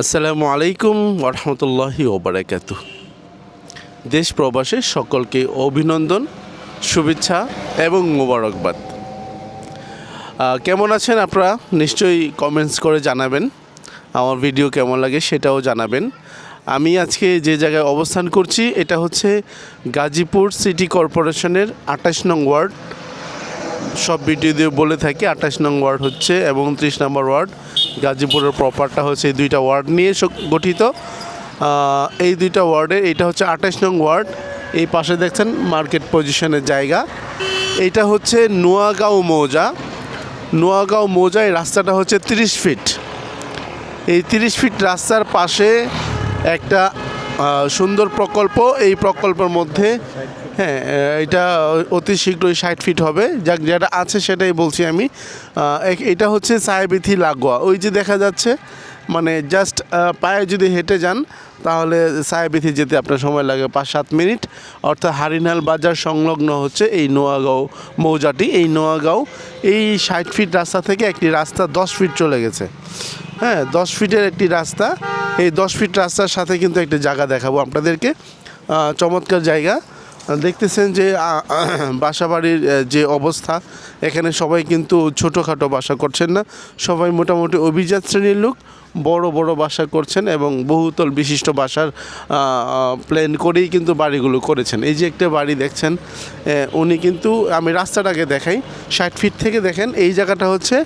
আসসালামু আলাইকুম ওরহমতুল্লাহি ওবরাকাত দেশ প্রবাসে সকলকে অভিনন্দন, শুভেচ্ছা এবং মোবারকবাদ। কেমন আছেন আপনারা? নিশ্চয়ই কমেন্টস করে জানাবেন। আমার ভিডিও কেমন লাগে সেটাও জানাবেন। আমি আজকে যে জায়গায় অবস্থান করছি, এটা হচ্ছে গাজীপুর সিটি কর্পোরেশনের আঠাশ নং ওয়ার্ড। সব ভিডিও দিয়ে বলে থাকি, আঠাশ নং ওয়ার্ড হচ্ছে এবং ত্রিশ নম্বর ওয়ার্ড গাজীপুরের প্রপারটা হচ্ছে এই দুইটা ওয়ার্ড নিয়ে গঠিত। এই দুইটা ওয়ার্ডে এটা হচ্ছে আঠাশ নং ওয়ার্ড এই পাশে দেখছেন মার্কেট পজিশনের জায়গা। এইটা হচ্ছে নোয়াগাঁও মৌজা। নোয়াগাঁও মৌজা এই রাস্তাটা হচ্ছে তিরিশ ফিট এই তিরিশ ফিট রাস্তার পাশে একটা সুন্দর প্রকল্প। এই প্রকল্পের মধ্যে হ্যাঁ এটা অতি শীঘ্রই ষাট ফিট হবে। যাক, যেটা আছে সেটাই বলছি আমি। এটা হচ্ছে সাহেবিথি লাগোয়া। ওই যে দেখা যাচ্ছে মানে জাস্ট পায়ে যদি হেঁটে যান, তাহলে সাহেবিথি যেতে আপনার সময় লাগে পাঁচ সাত মিনিট। অর্থাৎ হারিনাল বাজার সংলগ্ন হচ্ছে এই নোয়াগাঁও মৌজাটি। এই নোয়াগাঁও, এই ষাট ফিট রাস্তা থেকে একটি রাস্তা দশ ফিট চলে গেছে। হ্যাঁ দশ ফিটের একটি রাস্তা। এই দশ ফিট রাস্তার সাথে কিন্তু একটি জায়গা দেখাবো আপনাদেরকে। চমৎকার জায়গা। দেখতেছেন যে বাসাবাড়ির যে অবস্থা, এখানে সবাই কিন্তু ছোটোখাটো বাসা করছেন না। সবাই মোটামুটি অভিজাত শ্রেণির লোক, বড় বড় বাসা করছেন এবং বহুতল বিশিষ্ট বাসার প্ল্যান করেই কিন্তু বাড়িগুলো করেছেন। এই যে একটা বাড়ি দেখছেন উনি কিন্তু, আমি রাস্তাটাকে দেখাই, ষাট ফিট থেকে দেখেন, এই জায়গাটা হচ্ছে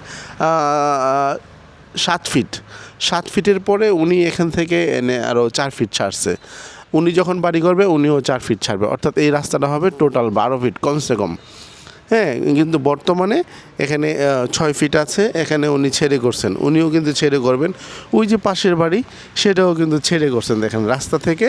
সাত ফিট সাত ফিটের পরে উনি এখান থেকে এনে আরও চার ফিট ছাড়ছে। উনি যখন বাড়ি করবে, উনিও চার ফিট ছাড়বে। অর্থাৎ এই রাস্তাটা হবে টোটাল বারো ফিট কমসে কম হ্যাঁ কিন্তু বর্তমানে এখানে ছয় ফিট আছে, এখানে উনি ছেড়ে করছেন। উনিও কিন্তু ছেড়ে করবেন। ওই যে পাশের বাড়ি, সেটাও কিন্তু ছেড়ে করছেন। দেখেন, রাস্তা থেকে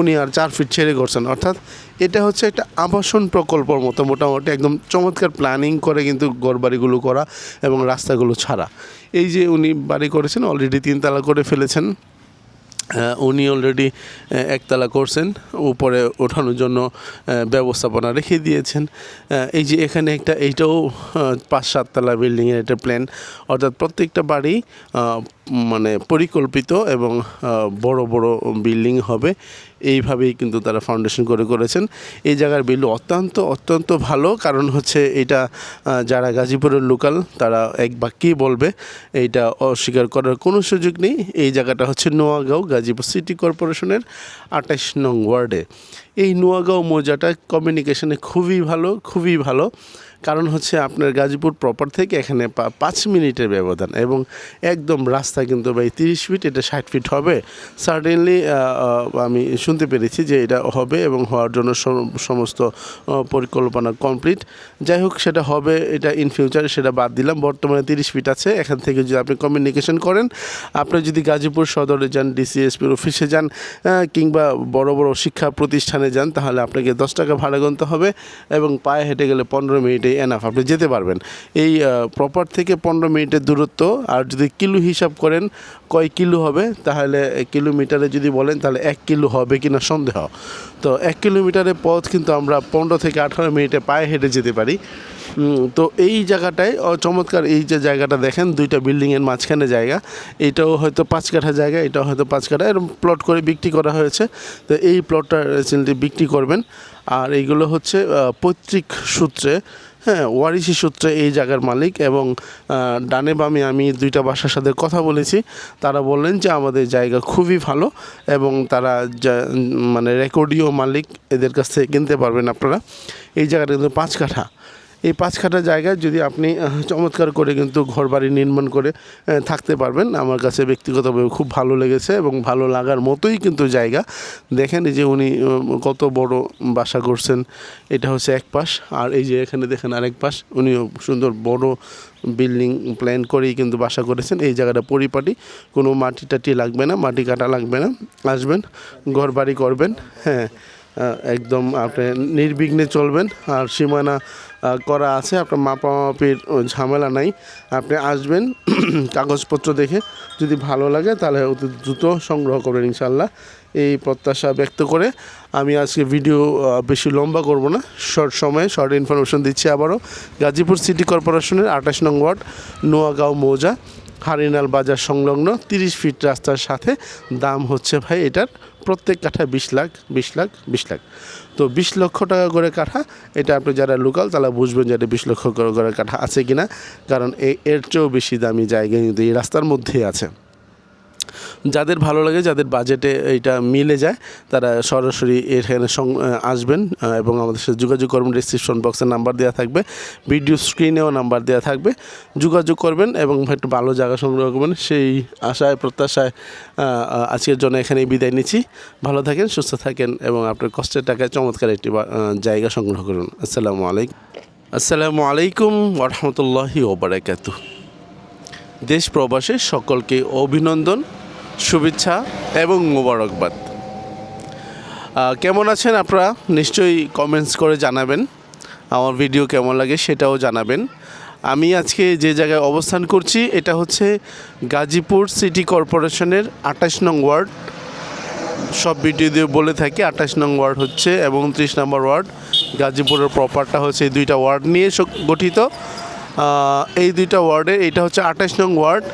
উনি আর চার ফিট ছেড়ে করছেন। অর্থাৎ এটা হচ্ছে একটা আবাসন প্রকল্পর মতো, মোটামুটি একদম চমৎকার প্ল্যানিং করে কিন্তু ঘরবাড়িগুলো করা এবং রাস্তাগুলো ছাড়া। এই যে উনি বাড়ি করেছেন অলরেডি তিনতলা করে ফেলেছেন। উনি অলরেডি একতলা করছেন, উপরে ওঠানোর জন্য ব্যবস্থাপনা রেখে দিয়েছেন। এই যে এখানে একটা, এইটাও পাঁচ সাততলা বিল্ডিংয়ের একটা প্ল্যান অর্থাৎ প্রত্যেকটা বাড়ি মানে পরিকল্পিত এবং বড় বড় বিল্ডিং হবে। এইভাবেই কিন্তু তারা ফাউন্ডেশন করে করেছেন। এই জায়গার বিল অত্যন্ত অত্যন্ত ভালো। কারণ হচ্ছে এটা যারা গাজীপুরের লোকাল তারা এক বাক্যেই বলবে, এইটা অস্বীকার করার কোনো সুযোগ নেই। এই জায়গাটা হচ্ছে নোয়াগাঁও গাজীপুর সিটি কর্পোরেশনের আঠাশ নং ওয়ার্ডে। এই নোয়াগাঁও মৌজাটা কমিউনিকেশনে খুবই ভালো খুবই ভালো। কারণ হচ্ছে আপনার গাজীপুর প্রপার থেকে এখানে পাঁচ মিনিটের ব্যবধান এবং একদম রাস্তা কিন্তু ভাই তিরিশ ফিট এটা ষাট ফিট হবে। সার্টেনলি আমি শুনতে পেরেছি যে এটা হবে এবং হওয়ার জন্য সমস্ত পরিকল্পনা কমপ্লিট যাই হোক, সেটা হবে, এটা ইন ফিউচার সেটা বাদ দিলাম। বর্তমানে তিরিশ ফিট আছে। এখান থেকে যদি আপনি কমিউনিকেশন করেন, আপনি যদি গাজীপুর সদরে যান ডিসিএসপির অফিসে যান কিংবা বড় বড় শিক্ষা প্রতিষ্ঠানে যান, তাহলে আপনাকে দশ টাকা ভাড়া গুনতে হবে এবং পায়ে হেঁটে গেলে পনেরো মিনিটে এনাফ আপনি যেতে পারবেন। এই প্রপার থেকে পনেরো মিনিটের দূরত্ব, আর যদি কিলো হিসাব করেন কয় কিলো হবে, তাহলে কিলোমিটারে যদি বলেন, তাহলে এক কিলো হবে কি না সন্দেহ। তো এক কিলোমিটারের পথ কিন্তু আমরা পনেরো থেকে আঠারো মিনিটে পায়ে হেঁটে যেতে পারি। তো এই জায়গাটায় চমৎকার এই যে জায়গাটা দেখেন, দুইটা বিল্ডিংয়ের মাঝখানে জায়গা। এইটাও হয়তো পাঁচ কাঠা জায়গা, এটাও হয়তো পাঁচ কাঠা এরকম প্লট করে বিক্রি করা হয়েছে। তো এই প্লটটা রিসেন্টলি বিক্রি করবেন। আর এইগুলো হচ্ছে পৈতৃক সূত্রে হ্যাঁ ওয়ারিশি সূত্রে এই জায়গার মালিক এবং ডানে বামে আমি দুইটা বাসার সাথে কথা বলেছি। তারা বললেন যে আমাদের জায়গা খুবই ভালো এবং তারা মানে রেকর্ডিও মালিক এদের কাছ থেকে কিনতে পারবেন আপনারা। এই জায়গাটা কিন্তু পাঁচ কাঠা। এই পাঁচ কাঠা জায়গায় যদি আপনি চমৎকার করে কিন্তু ঘরবাড়ি নির্মাণ করে থাকতে পারবেন। আমার কাছে ব্যক্তিগতভাবে খুব ভালো লেগেছে এবং ভালো লাগার মতোই কিন্তু জায়গা। দেখেন এই যে উনি কত বড় বাসা করছেন, এটা হচ্ছে এক পাশ। আর এই যে এখানে দেখেন আরেক পাশ, উনিও সুন্দর বড় বিল্ডিং প্ল্যান করেই কিন্তু বাসা করেছেন। এই জায়গাটা পরিপাটি, কোনো মাটি টাটি লাগবে না, মাটি কাটা লাগবে না। আসবেন ঘর বাড়ি করবেন হ্যাঁ একদম আপনি নির্বিঘ্নে চলবেন। আর সীমানা করা আছে। আপনার মাপামাপির ঝামেলা নাই। আপনি আসবেন, কাগজপত্র দেখে। যদি ভালো লাগে, তাহলে অতি দ্রুত সংগ্রহ করবেন ইনশাল্লাহ এই প্রত্যাশা ব্যক্ত করে আমি আজকে ভিডিও বেশি লম্বা করব না। শর্ট সময়ে, শর্ট ইনফরমেশন দিচ্ছি আবারও। গাজীপুর সিটি কর্পোরেশনের আঠাশ নং ওয়ার্ড, নোয়াগাঁও মৌজা। হারিনাল বাজার সংলগ্ন তিরিশ ফিট রাস্তার সাথে দাম হচ্ছে ভাই এটার প্রত্যেক কাঠা বিশ লাখ বিশ লাখ বিশ লাখ। তো বিশ লক্ষ টাকা করে কাঠা, এটা আপনি যারা লোকাল তারা বুঝবেন যে এটা বিশ লক্ষ করে কাঠা আছে কিনা, কারণ এর চেয়েও বেশি দামি জায়গা কিন্তু এই রাস্তার মধ্যেই আছে। যাদের ভালো লাগে, যাদের বাজেটে এইটা মিলে যায়, তারা সরাসরি এখানে আসবেন এবং আমাদের সাথে যোগাযোগ করবেন। ডিসক্রিপশন বক্সে নাম্বার দেওয়া থাকবে ভিডিও স্ক্রিনেও নাম্বার দেওয়া থাকবে। যোগাযোগ করবেন এবং একটু ভালো জায়গা সংগ্রহ করবেন। সেই আশায়, প্রত্যাশায় আজকের জন্য এখানেই বিদায় নিচ্ছি। ভালো থাকেন, সুস্থ থাকেন, এবং আপনার কষ্টের টাকায় চমৎকার একটি জায়গা সংগ্রহ করুন। আসসালামু আলাইকুম। আসসালামু আলাইকুম ওরহমতুল্লাহি ওবরাকাতু দেশ প্রবাসে সকলকে অভিনন্দন। শুভেচ্ছা এবং মোবারকবাদ। কেমন আছেন আপনারা? নিশ্চয়ই কমেন্টস করে জানাবেন। আমার ভিডিও কেমন লাগে সেটাও জানাবেন। আমি আজকে যে জায়গায় অবস্থান করছি, এটা হচ্ছে গাজীপুর সিটি কর্পোরেশনের আঠাশ নং ওয়ার্ড। সব ভিডিও দিয়ে বলে থাকি, আঠাশ নং ওয়ার্ড হচ্ছে এবং ত্রিশ নম্বর ওয়ার্ড গাজীপুরের প্রপারটা হচ্ছে এই দুইটা ওয়ার্ড নিয়ে গঠিত। এই দুইটা ওয়ার্ডে, এটা হচ্ছে আঠাশ নং ওয়ার্ড।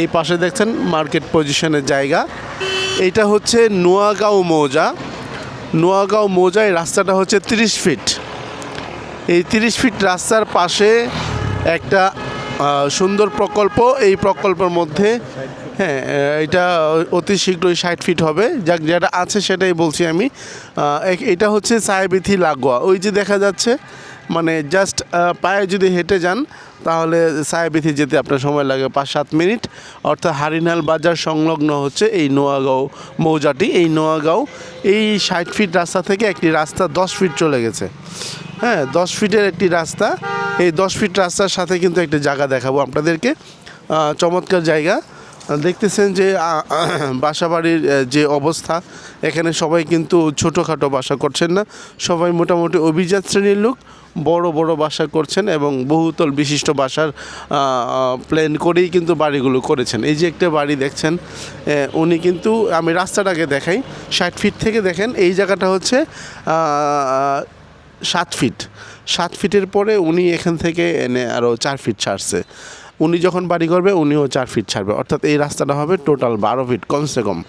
এই পাশে দেখছেন মার্কেট পজিশনের জায়গা। এইটা হচ্ছে নোয়াগাঁও মৌজা। নোয়াগাঁও মৌজা এই রাস্তাটা হচ্ছে তিরিশ ফিট। এই তিরিশ ফিট রাস্তার পাশে একটা সুন্দর প্রকল্প। এই প্রকল্পের মধ্যে হ্যাঁ এটা অতি শীঘ্রই ষাট ফিট হবে। যাক, যেটা আছে সেটাই বলছি আমি। এটা হচ্ছে সাহেবিথি লাগোয়া ওই যে দেখা যাচ্ছে মানে জাস্ট পায়ে যদি হেঁটে যান, তাহলে সাহেবিথি যেতে আপনার সময় লাগে পাঁচ সাত মিনিট। অর্থাৎ হারিনাল বাজার সংলগ্ন হচ্ছে এই নোয়াগাঁও মৌজাটি। এই নোয়াগাঁও, এই ষাট ফিট রাস্তা থেকে একটি রাস্তা দশ ফিট চলে গেছে। হ্যাঁ দশ ফিটের একটি রাস্তা। এই দশ ফিট রাস্তার সাথে কিন্তু একটি জায়গা দেখাবো আপনাদেরকে। চমৎকার জায়গা। দেখতেছেন যে বাসাবাড়ির যে অবস্থা, এখানে সবাই কিন্তু ছোটোখাটো বাসা করছেন না। সবাই মোটামুটি অভিজাত শ্রেণির লোক, বড় বড় বাসা করছেন এবং বহুতল বিশিষ্ট বাসার প্ল্যান করেই কিন্তু বাড়িগুলো করেছেন। এই যে একটা বাড়ি দেখছেন উনি কিন্তু, আমি রাস্তাটাকে দেখাই, ষাট ফিট থেকে দেখেন, এই জায়গাটা হচ্ছে সাত ফিট সাত ফিটের পরে উনি এখান থেকে এনে আরও চার ফিট ছাড়ছে। উনি যখন বাড়ি করবে, উনিও চার ফিট ছাড়বে। অর্থাৎ এই রাস্তাটা হবে টোটাল বারো ফিট কমসে কম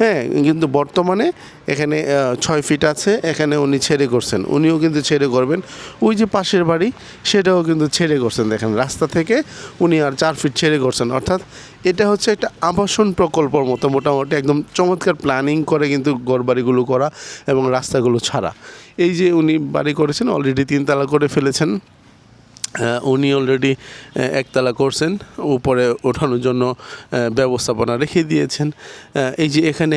হ্যাঁ কিন্তু বর্তমানে এখানে ছয় ফিট আছে, এখানে উনি ছেড়ে করছেন। উনিও কিন্তু ছেড়ে করবেন। ওই যে পাশের বাড়ি, সেটাও কিন্তু ছেড়ে করছেন। দেখেন, রাস্তা থেকে উনি আর চার ফিট ছেড়ে করছেন। অর্থাৎ এটা হচ্ছে একটা আবাসন প্রকল্পর মতো, মোটামুটি একদম চমৎকার প্ল্যানিং করে কিন্তু ঘরবাড়িগুলো করা এবং রাস্তাগুলো ছাড়া। এই যে উনি বাড়ি করেছেন অলরেডি তিনতলা করে ফেলেছেন। উনি অলরেডি একতলা করছেন উপরে ওঠানোর জন্য ব্যবস্থাপনা রেখে দিয়েছেন। এই যে এখানে